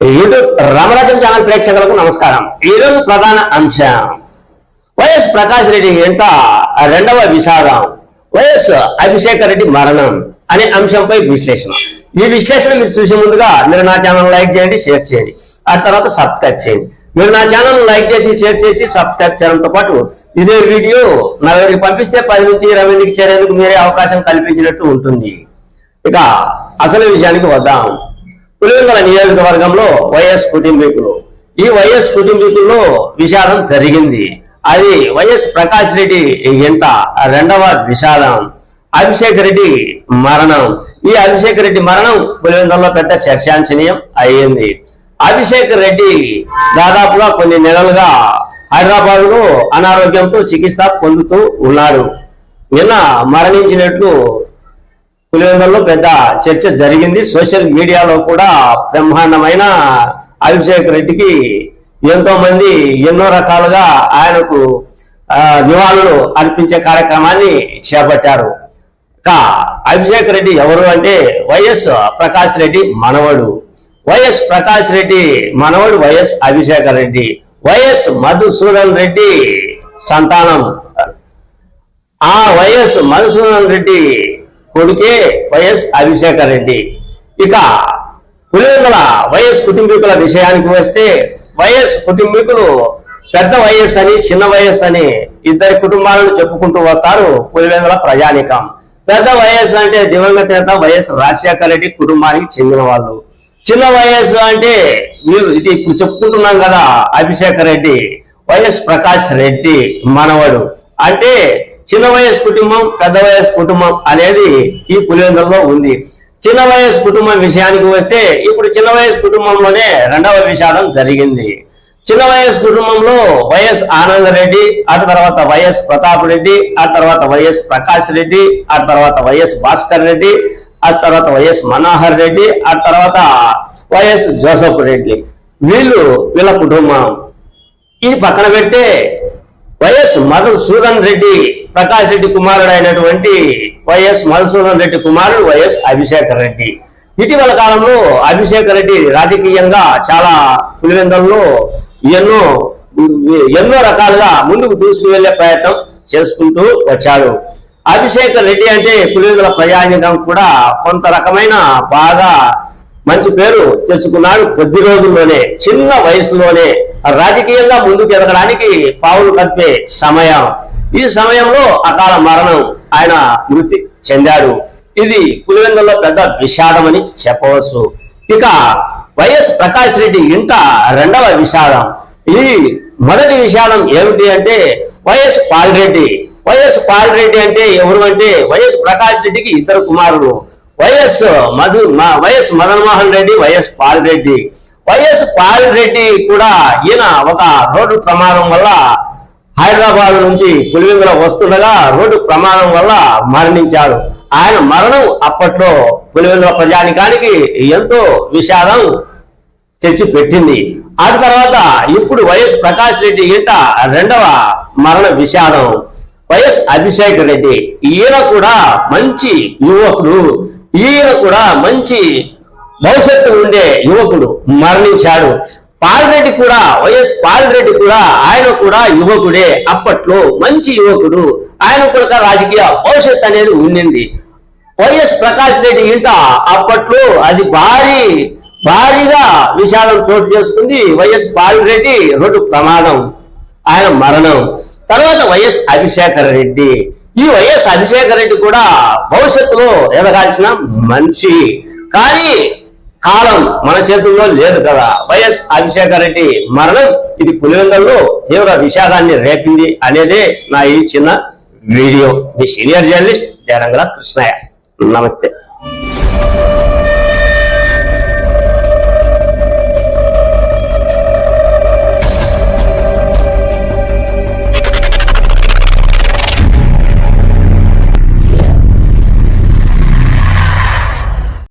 YouTube Ramarajan channel ప్రేక్షకులకు నమస్కారం. ఈ రోజు ప్రధాన అంశం. వైఎస్ ప్రకాష్ రెడ్డి ఎంత రెండవ విషాదం. వైఎస్ అభిషేక్ రెడ్డి మరణం అనే అంశంపై విశ్లేషణ. ఈ విశ్లేషణ మీరు చూసే ముందుగా మీరు నా ఛానల్ లైక్ చేయండి షేర్ చేయండి. ఆ తర్వాత సబ్స్క్రైబ్ చేయండి. మీరు నా ఛానల్ లైక్ చేసి షేర్ చేసి సబ్స్క్రైబ్ చేయడంతో పాటు ఇదే వీడియో నలుగురికి పంపిస్తే పది నుంచి ఇరవై మందికి చేరేందుకు మీరే అవకాశం కల్పించినట్టు ఉంటుంది. ఇక అసలు విషయానికి వద్దాం. పులివెందుల నియోజకవర్గంలో వైఎస్ కుటుంబీకులు. ఈ వైఎస్ కుటుంబీకుల్లో విషాదం జరిగింది. అది వైఎస్ ప్రకాష్ రెడ్డి ఎంట రెండవ విషాదం. అభిషేక్ రెడ్డి మరణం. ఈ అభిషేక్ రెడ్డి మరణం పులివెందులలో పెద్ద చర్చాంశనీయం అయ్యింది. అభిషేక్ రెడ్డి దాదాపుగా కొన్ని నెలలుగా హైదరాబాద్లో అనారోగ్యంతో చికిత్స పొందుతూ ఉన్నాడు. నిన్న మరణించినట్లు పులివెందులలో పెద్ద చర్చ జరిగింది. సోషల్ మీడియాలో కూడా బ్రహ్మాండమైన అభిషేక్ రెడ్డికి ఎంతో మంది ఎన్నో రకాలుగా ఆయనకు నివాళులు అర్పించే కార్యక్రమాన్ని చేపట్టారు. కా అభిషేక్ రెడ్డి ఎవరు అంటే వైఎస్ ప్రకాష్ రెడ్డి మనవడు. వైఎస్ ప్రకాష్ రెడ్డి మనవడు వైఎస్ అభిషేక్ రెడ్డి. వైఎస్ మధుసూదన్ రెడ్డి సంతానం. ఆ వైఎస్ మధుసూదన్ రెడ్డి కొడుకే వైఎస్ అభిషేక రెడ్డి. ఇక పులివెందుల వైఎస్ కుటుంబీకుల విషయానికి వస్తే వైఎస్ కుటుంబీకులు పెద్ద వయస్సు అని చిన్న వయస్సు అని ఇద్దరి కుటుంబాలను చెప్పుకుంటూ వస్తారు పులివెందుల ప్రజానికం. పెద్ద వయస్సు అంటే దివంగత నేత వైఎస్ రాజశేఖర రెడ్డి కుటుంబానికి చెందిన వాళ్ళు. చిన్న వయస్సు అంటే వీళ్ళు ఇది ఇప్పుడు చెప్పుకుంటున్నాం కదా అభిషేక రెడ్డి వైఎస్ ప్రకాష్ రెడ్డి మనవడు. అంటే చిన్న వయసు కుటుంబం పెద్ద వయస్సు కుటుంబం అనేది ఈ పులివెందులలో ఉంది. చిన్న వయసు కుటుంబం విషయానికి వస్తే ఇప్పుడు చిన్న వయసు కుటుంబంలోనే రెండవ విషాదం జరిగింది. చిన్న వయసు కుటుంబంలో వైఎస్ ఆనందరెడ్డి ఆ తర్వాత వైఎస్ ప్రతాప్ రెడ్డి ఆ తర్వాత వైఎస్ ప్రకాష్ రెడ్డి ఆ తర్వాత వైఎస్ భాస్కర్ రెడ్డి ఆ తర్వాత వైఎస్ మనోహర్ రెడ్డి ఆ తర్వాత వైఎస్ జోసఫ్ రెడ్డి. వీళ్ళు వీళ్ళ కుటుంబం. ఈ పక్కన పెట్టే వైఎస్ మధుసూదన్ రెడ్డి ప్రకాష్ రెడ్డి కుమారుడు అయినటువంటి వైఎస్ మధుసూదన్ రెడ్డి కుమారుడు వైఎస్ అభిషేక్ రెడ్డి. ఇటీవల కాలంలో అభిషేక్ రెడ్డి రాజకీయంగా చాలా పులివెందల్లో ఎన్నో ఎన్నో రకాలుగా ముందుకు దూసుకువెళ్ళే ప్రయత్నం చేసుకుంటూ వచ్చాడు. అభిషేక్ రెడ్డి అంటే పులివెందుల ప్రజానికం కూడా కొంత రకమైన బాగా మంచి పేరు తెచ్చుకున్నాడు కొద్ది రోజుల్లోనే చిన్న వయసులోనే రాజకీయంగా ముందుకు ఎదగడానికి పావులు కలిపే సమయం. ఈ సమయంలో అకాల మరణం ఆయన మృతి చెందాడు ఇది పులివెందుల్లో పెద్ద విషాదమని చెప్పవచ్చు. ఇక వైఎస్ ప్రకాష్ రెడ్డి ఇంట రెండవ విషాదం. ఈ మొదటి విషాదం ఏమిటి అంటే వైఎస్ పాల్రెడ్డి. వైఎస్ పాల్రెడ్డి అంటే ఎవరు అంటే వైఎస్ ప్రకాష్ రెడ్డికి ఇద్దరు కుమారులు. వైఎస్ మధు మ- YS Madan Mohan Reddy YS Palreddy. YS Palireddy కూడా ఈయన ఒక రోడ్డు ప్రమాదం వల్ల హైదరాబాద్ నుంచి పులివెందుల వస్తుండగా రోడ్డు ప్రమాదం వల్ల మరణించాడు ఆయన మరణం అప్పట్లో పులివెందుల ప్రజానికానికి ఎంతో విషాదం తెచ్చి పెట్టింది ఆ తర్వాత ఇప్పుడు వైఎస్ ప్రకాష్ రెడ్డి ఇంట రెండవ మరణ విషాదం. వైఎస్ అభిషేక్ రెడ్డి ఈయన కూడా మంచి యువకుడు. ఈయన కూడా మంచి భవిష్యత్తు ఉండే యువకుడు మరణించాడు పాల్రెడ్డి కూడా వైఎస్ పాల్రెడ్డి కూడా ఆయన కూడా యువకుడే. అప్పట్లో మంచి యువకుడు. ఆయన కూడా రాజకీయ భవిష్యత్తు అనేది ఉండింది. వైఎస్ ప్రకాష్ రెడ్డి ఇంట అప్పట్లో అది భారీ భారీగా విషాదం చోటు చేసుకుంది. వైఎస్ బాలిరెడ్డి రోడ్డు ప్రమాదం ఆయన మరణం. తర్వాత వైఎస్ అభిషేకర్ రెడ్డి. ఈ వైఎస్ అభిషేకర్ రెడ్డి కూడా భవిష్యత్తులో ఎదగాల్సిన మనిషి. కానీ కాలం మన చేతుల్లో లేదు కదా. వైఎస్ అభిషేకర్ రెడ్డి మరణం ఇది పులివెందుల్లో తీవ్ర విషాదాన్ని రేపింది అనేదే నా ఈ చిన్న వీడియో. మీ సీనియర్ జర్నలిస్ట్ జనంగల కృష్ణయ్య. నమస్తే.